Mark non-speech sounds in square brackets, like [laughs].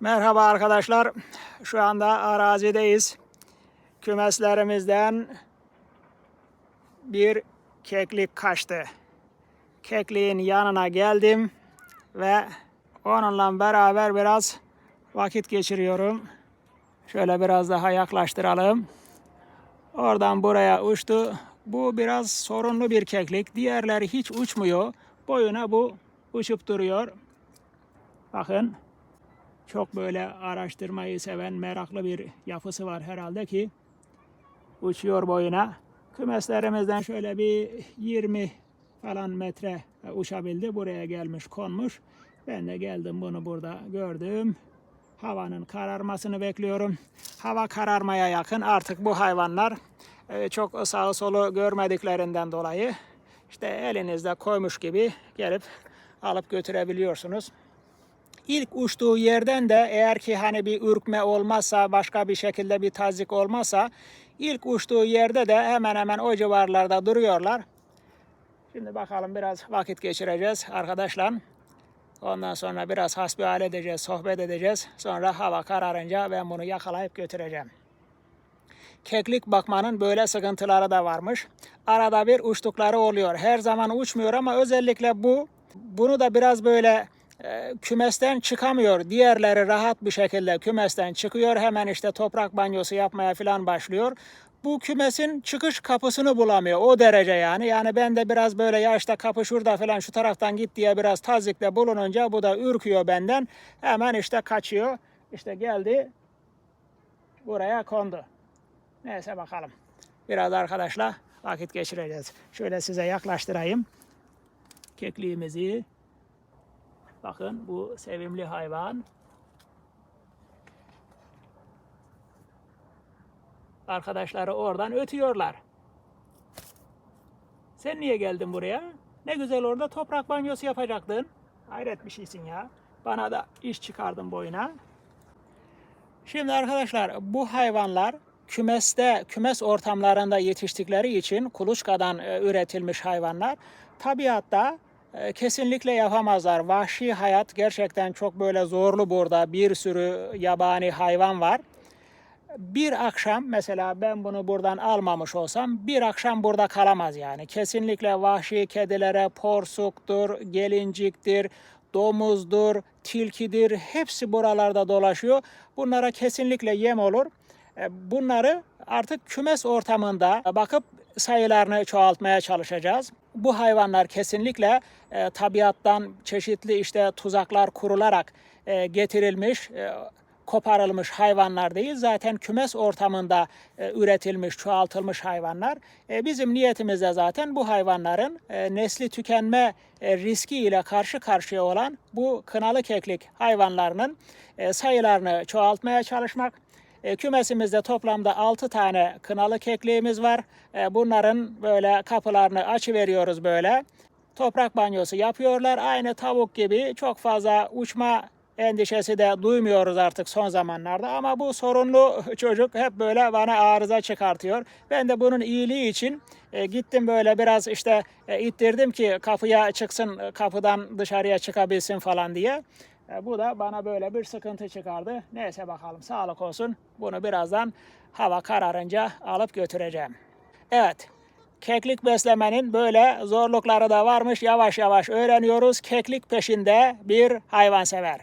Merhaba arkadaşlar. Şu anda arazideyiz. Kümeslerimizden bir keklik kaçtı. Kekliğin yanına geldim ve onunla beraber biraz vakit geçiriyorum. Şöyle biraz daha yaklaştıralım. Oradan buraya uçtu. Bu biraz sorunlu bir keklik. Diğerleri hiç uçmuyor. Boyuna bu uçup duruyor. Bakın çok böyle araştırmayı seven meraklı bir yapısı var herhalde ki uçuyor boyuna. Kümeslerimizden şöyle bir 20 falan metre uçabildi. Buraya gelmiş konmuş. Ben de geldim bunu burada gördüm. Havanın kararmasını bekliyorum. Hava kararmaya yakın artık bu hayvanlar e, çok sağı solu görmediklerinden dolayı işte elinizde koymuş gibi gelip alıp götürebiliyorsunuz. İlk uçtuğu yerden de eğer ki hani bir ürkme olmazsa başka bir şekilde bir tazik olmazsa ilk uçtuğu yerde de hemen hemen o civarlarda duruyorlar. Şimdi bakalım biraz vakit geçireceğiz arkadaşlar. Ondan sonra biraz hasbihal edeceğiz, sohbet edeceğiz. Sonra hava kararınca ben bunu yakalayıp götüreceğim. Keklik bakmanın böyle sıkıntıları da varmış. Arada bir uçtukları oluyor. Her zaman uçmuyor ama özellikle bu bunu da biraz böyle kümesten çıkamıyor. Diğerleri rahat bir şekilde kümesten çıkıyor. Hemen işte toprak banyosu yapmaya falan başlıyor. Bu kümesin çıkış kapısını bulamıyor. O derece yani. Yani ben de biraz böyle ya işte kapı şurada falan şu taraftan git diye biraz tazikte bulununca bu da ürküyor benden. Hemen işte kaçıyor. İşte geldi buraya kondu. Neyse bakalım. Biraz arkadaşla vakit geçireceğiz. Şöyle size yaklaştırayım. Kekliğimizi. Bakın bu sevimli hayvan. Arkadaşları oradan ötüyorlar. Sen niye geldin buraya? Ne güzel orada toprak banyosu yapacaktın. Hayret bir şeysin ya. Bana da iş çıkardın boyuna. Şimdi arkadaşlar bu hayvanlar kümeste, kümes ortamlarında yetiştikleri için kuluçkadan e, üretilmiş hayvanlar tabiatta kesinlikle yapamazlar. Vahşi hayat gerçekten çok böyle zorlu burada. Bir sürü yabani hayvan var. Bir akşam mesela ben bunu buradan almamış olsam bir akşam burada kalamaz yani. Kesinlikle vahşi kedilere porsuktur, gelinciktir, domuzdur, tilkidir hepsi buralarda dolaşıyor. Bunlara kesinlikle yem olur. E, Bunları artık kümes ortamında bakıp sayılarını çoğaltmaya çalışacağız. Bu hayvanlar kesinlikle e, tabiattan çeşitli işte tuzaklar kurularak e, getirilmiş, e, koparılmış hayvanlar değil. Zaten kümes ortamında e, üretilmiş, çoğaltılmış hayvanlar. E, bizim niyetimiz de zaten bu hayvanların e, nesli tükenme e, riski ile karşı karşıya olan bu kınalı keklik hayvanlarının e, sayılarını çoğaltmaya çalışmak. E, kümesimizde toplamda 6 tane kınalı kekliğimiz var. E, bunların böyle kapılarını açıveriyoruz böyle. Toprak banyosu yapıyorlar. Aynı tavuk gibi çok fazla uçma endişesi de duymuyoruz artık son zamanlarda. Ama bu sorunlu [laughs] çocuk hep böyle bana arıza çıkartıyor. Ben de bunun iyiliği için e, gittim böyle biraz işte e, ittirdim ki kapıya çıksın, kapıdan dışarıya çıkabilsin falan diye. E, bu da bana böyle bir sıkıntı çıkardı. Neyse bakalım sağlık olsun. Bunu birazdan hava kararınca alıp götüreceğim. Evet. Keklik beslemenin böyle zorlukları da varmış. Yavaş yavaş öğreniyoruz. Keklik peşinde bir hayvansever.